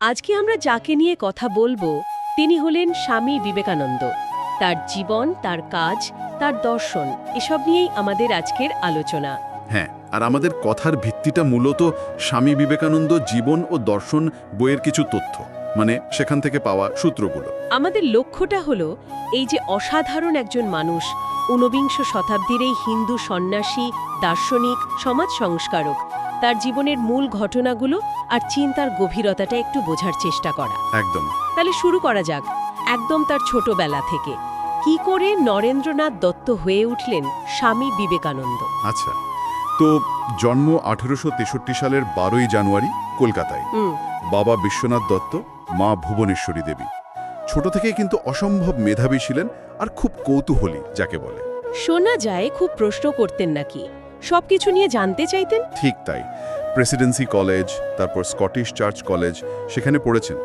আজকে আমরা যাকে নিয়ে কথা বলব তিনি হলেন স্বামী বিবেকানন্দ। তার জীবন তার কাজ তার দর্শন এসব নিয়েই আমাদের আজকের আলোচনা। হ্যাঁ আর আমাদের কথার ভিত্তিটা মূলত স্বামী বিবেকানন্দ জীবন ও দর্শন বইয়ের কিছু তথ্য মানে সেখান থেকে পাওয়া সূত্রগুলো। আমাদের লক্ষ্যটা হলো এই যে অসাধারণ একজন মানুষ ঊনবিংশ শতাব্দীর এই হিন্দু সন্ন্যাসী দার্শনিক সমাজ সংস্কারক তার জীবনের মূল ঘটনাগুলো আর চিন্তার গভীরতাটা একটু বোঝার চেষ্টা করা। একদম। তাহলে শুরু করা যাক একদম তার ছোটবেলা থেকে। কি করে নরেন্দ্রনাথ দত্ত হয়ে উঠলেন স্বামী বিবেকানন্দ? আচ্ছা তো জন্ম আঠেরোশো সালের বারোই জানুয়ারি কলকাতায়। বাবা বিশ্বনাথ দত্ত মা ভুবনেশ্বরী দেবী। ছোট থেকে কিন্তু অসম্ভব মেধাবী ছিলেন আর খুব কৌতূহলী যাকে বলে। শোনা যায় খুব প্রশ্ন করতেন নাকি। সবকিছু নিয়ে জানতে চাইতেন? ঠিক তাই। প্রেসিডেন্সি কলেজ তারপর স্কটিশ চার্চ কলেজ সেখানে পড়েছেন।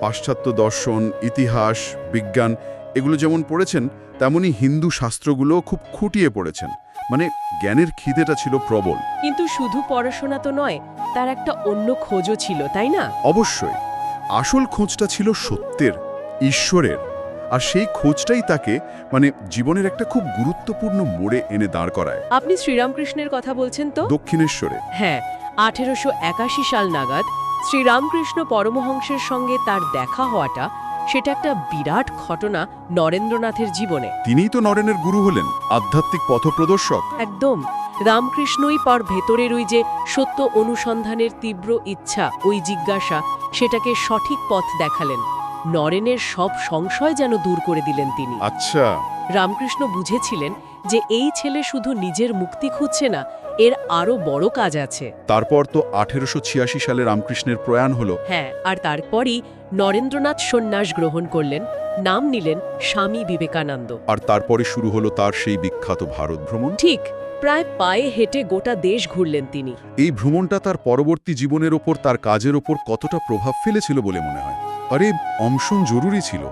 পাশ্চাত্য দর্শন ইতিহাস বিজ্ঞান এগুলো যেমন পড়েছেন তেমনি হিন্দু শাস্ত্রগুলো খুব খুঁটিয়ে পড়েছেন। মানে জ্ঞানের খিদেটা ছিল প্রবল। কিন্তু শুধু পড়াশোনা তো নয় তার একটা অন্য খোঁজও ছিল তাই না? অবশ্যই। আসল খোঁজটা ছিল সত্যের ঈশ্বরের। আর সেই খোঁজটাই তাকে মানে জীবনের একটা খুব গুরুত্বপূর্ণ মোড়ে এনে দাঁড় করায়। আপনি শ্রীরামকৃষ্ণের কথা বলছেন তো? দক্ষিণেশ্বরে। হ্যাঁ আঠেরোশো একাশি সাল নাগাদ শ্রীরামকৃষ্ণ পরমহংসের সঙ্গে তার দেখা হওয়াটা সেটা একটা বিরাট ঘটনা নরেন্দ্রনাথের জীবনে। তিনিই তো নরেনের গুরু হলেন আধ্যাত্মিক পথপ্রদর্শক। একদম। রামকৃষ্ণই পর ভেতরের ওই যে সত্য অনুসন্ধানের তীব্র ইচ্ছা ওই জিজ্ঞাসা সেটাকে সঠিক পথ দেখালেন। নরেনের সব সংশয় যেন দূর করে দিলেন তিনি। আচ্ছা। রামকৃষ্ণ বুঝেছিলেন যে এই ছেলে শুধু নিজের মুক্তি খুঁজছে না এর আরও বড় কাজ আছে। তারপর তো আঠেরোশো ছিয়াশি সালে রামকৃষ্ণের প্রয়াণ হলো। হ্যাঁ আর তারপরই নরেন্দ্রনাথ সন্ন্যাস গ্রহণ করলেন নাম নিলেন স্বামী বিবেকানন্দ। আর তারপরে শুরু হলো তার সেই বিখ্যাত ভারত ভ্রমণ। ঠিক প্রায় পায়ে হেঁটে গোটা দেশ ঘুরলেন তিনি। এই ভ্রমণটা তার পরবর্তী জীবনের ওপর তার কাজের ওপর কতটা প্রভাব ফেলেছিল বলে মনে হয়? আরে অংশন জরুরি ছিল।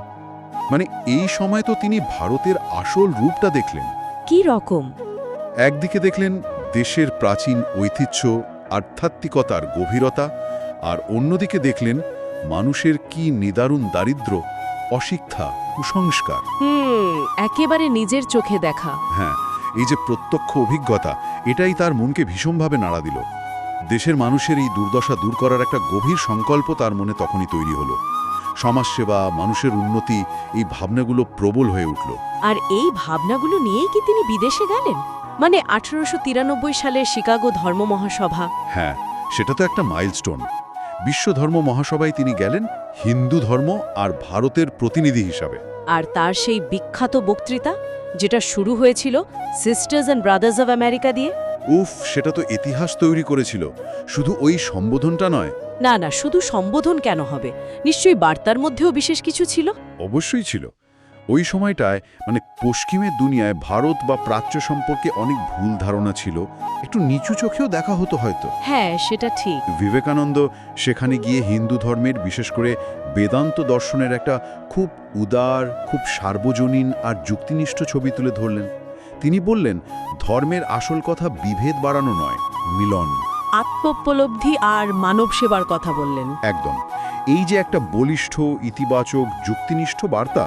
মানে এই সময় তো তিনি ভারতের আসল রূপটা দেখলেন। কি রকম? একদিকে দেখলেন দেশের প্রাচীন ঐতিহ্য আধ্যাত্মিকতার গভীরতা আর অন্যদিকে দেখলেন মানুষের কি নিদারুণ দারিদ্র্য অশিক্ষা কুসংস্কার। একেবারে নিজের চোখে দেখা। হ্যাঁ এই যে প্রত্যক্ষ অভিজ্ঞতা এটাই তার মনকে ভীষণভাবে নাড়া দিল। দেশের মানুষের এই দুর্দশা দূর করার একটা গভীর সংকল্প তার মনে তখনই তৈরি হলো। সমাজসেবা মানুষের উন্নতি এই ভাবনাগুলো প্রবল হয়ে উঠল। আর এই ভাবনাগুলো নিয়েই কি তিনি বিদেশে গেলেন? মানে আঠারোশো সালের শিকাগো ধর্ম মহাসভা। হ্যাঁ সেটা তো একটা মাইলস্টোন। বিশ্ব ধর্ম মহাসভায় তিনি গেলেন হিন্দু ধর্ম আর ভারতের প্রতিনিধি হিসাবে। আর তার সেই বিখ্যাত বক্তৃতা যেটা শুরু হয়েছিল sisters and brothers of America দিয়ে। উফ সেটা তো ইতিহাস তৈরি করেছিল। শুধু ওই সম্বোধনটা নয় না না শুধু সম্বোধন কেন হবে? নিশ্চয়ই বার্তার মধ্যেও বিশেষ কিছু ছিল? অবশ্যই ছিল। ওই সময়টায় মানে পশ্চিমের দুনিয়ায় ভারত বা প্রাচ্য সম্পর্কে অনেক ভুল ধারণা ছিল। একটু নিচু চোখেও দেখা হতো হয়তো। হ্যাঁ সেটা ঠিক। বিবেকানন্দ সেখানে গিয়ে হিন্দু ধর্মের বিশেষ করে বেদান্ত দর্শনের একটা খুব উদার খুব সার্বজনীন আর যুক্তিনিষ্ঠ ছবি তুলে ধরলেন। তিনি বললেন ধর্মের আসল কথা বিভেদ বাড়ানো নয় মিলন। আত্মোপলব্ধি আর মানব সেবার কথা বললেন। একদম। এই যে একটা বলিষ্ঠ ইতিবাচক যুক্তিনিষ্ঠ বার্তা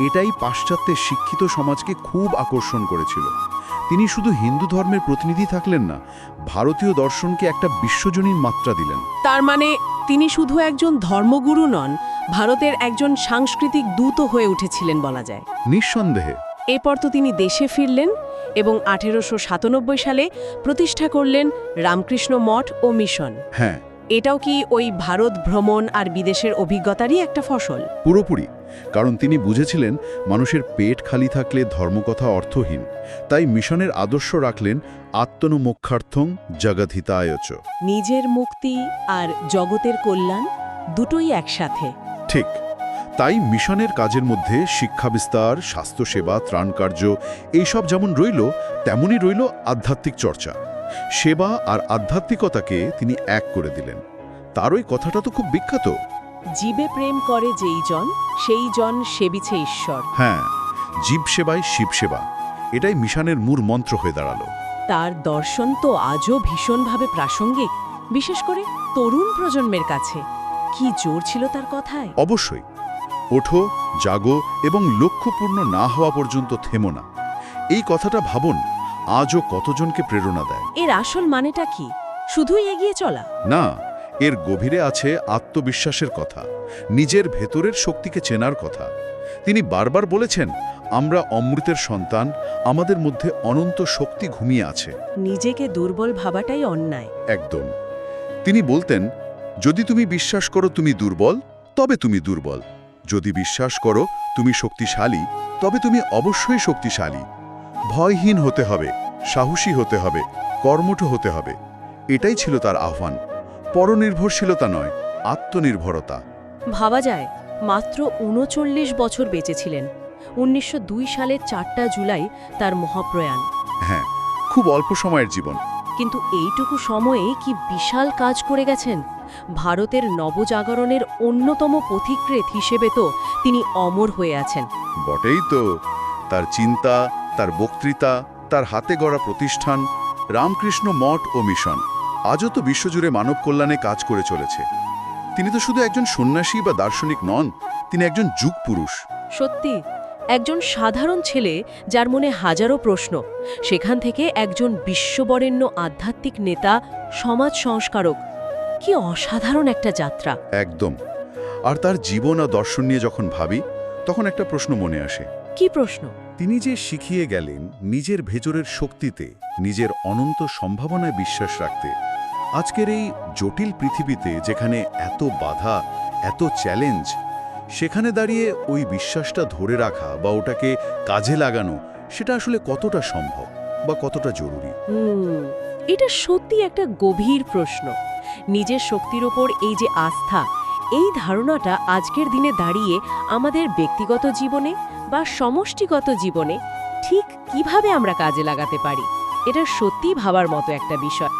এটাই পাশ্চাত্যের শিক্ষিত সমাজকে খুব আকর্ষণ করেছিল। তিনি শুধু হিন্দু ধর্মের প্রতিনিধি থাকলেন না ভারতীয় দর্শনকে একটা বিশ্বজনীন মাত্রা দিলেন। তার মানে তিনি শুধু একজন ধর্মগুরু নন ভারতের একজন সাংস্কৃতিক দূত হয়ে উঠেছিলেন বলা যায়। নিঃসন্দেহে। এরপর তো তিনি দেশে ফিরলেন এবং আঠেরোশো সাতানব্বই সালে প্রতিষ্ঠা করলেন রামকৃষ্ণ মঠ ও মিশন। হ্যাঁ। এটাও কি ওই ভারত ভ্রমণ আর বিদেশের অভিজ্ঞতারই একটা ফসল? পুরোপুরি কারণ তিনি বুঝেছিলেন মানুষের পেট খালি থাকলে ধর্মকথা অর্থহীন তাই মিশনের আদর্শ রাখলেন আত্মনমোক্ষার্থং জগদ্ধিতায়চ নিজের মুক্তি আর জগতের কল্যাণ দুটোই একসাথে। ঠিক। তাই মিশনের কাজের মধ্যে শিক্ষা বিস্তার স্বাস্থ্যসেবা ত্রাণকার্য এইসব যেমন রইল তেমনই রইল আধ্যাত্মিক চর্চা। সেবা আর আধ্যাত্মিকতাকে তিনি এক করে দিলেন। তার ওই কথাটা তো খুব বিখ্যাত। জীবে প্রেম করে যেই জন সেই জন সেবিছে ঈশ্বর। হ্যাঁ জীব সেবায় শিব সেবা। এটাই মিশনের মূল মন্ত্র হয়ে দাঁড়াল। তার দর্শন তো আজও ভীষণভাবে প্রাসঙ্গিক বিশেষ করে তরুণ প্রজন্মের কাছে। কি জোর ছিল তার কথায়? অবশ্যই। ওঠো জাগো এবং লক্ষ্যপূর্ণ না হওয়া পর্যন্ত থেমো না। এই কথাটা ভাবুন আজও কতজনকে প্রেরণা দেয়? এর আসল মানেটা কি? শুধুই এগিয়ে চলা? না এর গভীরে আছে আত্মবিশ্বাসের কথা নিজের ভেতরের শক্তিকে চেনার কথা। তিনি বারবার বলেছেন আমরা অমৃতের সন্তান আমাদের মধ্যে অনন্ত শক্তি ঘুমিয়ে আছে। নিজেকে দুর্বল ভাবাটাই অন্যায়। একদম। তিনি বলতেন যদি তুমি বিশ্বাস করো তুমি দুর্বল তবে তুমি দুর্বল। যদি বিশ্বাস করো তুমি শক্তিশালী তবে তুমি অবশ্যই শক্তিশালী। ভয়হীন হতে হবে সাহসী হতে হবে কর্মঠ হতে হবে। এটাই ছিল তার আহ্বান। পরনির্ভরশীলতা নয় আত্মনির্ভরতা। ভাবা যায় মাত্র উনচল্লিশ বছর বেঁচেছিলেন। উনিশশো দুই সালের চারটা জুলাই তার মহাপ্রয়াণ। হ্যাঁ খুব অল্প সময়ের জীবন। কিন্তু এইটুকু সময়ে কি বিশাল কাজ করে গেছেন? ভারতের নবজাগরণের অন্যতম পথিকৃত হিসেবে তো তিনি অমর হয়ে আছেন। বটেই তো। তার চিন্তা তার বক্তৃতা তার হাতে গড়া প্রতিষ্ঠান রামকৃষ্ণ মঠ ও মিশন আজও তো বিশ্বজুড়ে মানব কল্যাণে কাজ করে চলেছে। তিনি তো শুধু একজন সন্ন্যাসী বা দার্শনিক নন তিনি একজন যুগ পুরুষ সত্যি একজন সাধারণ ছেলে যার মনে হাজারো প্রশ্ন। সেখান থেকে একজন বিশ্ববরেণ্য আধ্যাত্মিক নেতা সমাজ সংস্কারক কি অসাধারণ একটা যাত্রা। একদম। আর তার জীবন আর দর্শন নিয়ে যখন ভাবি তখন একটা প্রশ্ন মনে আসে। কি প্রশ্ন? তিনি যে শিখিয়ে গেলেন নিজের ভেতরের শক্তিতে নিজের অনন্ত সম্ভাবনায় বিশ্বাস রাখতে আজকের এই জটিল পৃথিবীতে যেখানে এত বাধা এত চ্যালেঞ্জ সেখানে দাঁড়িয়ে ওই বিশ্বাসটা ধরে রাখা বা ওটাকে কাজে লাগানো সেটা আসলে কতটা সম্ভব বা কতটা জরুরি? এটা সত্যি একটা গভীর প্রশ্ন। নিজের শক্তির ওপর এই যে আস্থা, এই ধারণাটা আজকের দিনে দাঁড়িয়ে আমাদের ব্যক্তিগত জীবনে বা সমষ্টিগত জীবনে ঠিক কীভাবে আমরা কাজে লাগাতে পারি, এটা সত্যি ভাবার মতো একটা বিষয়।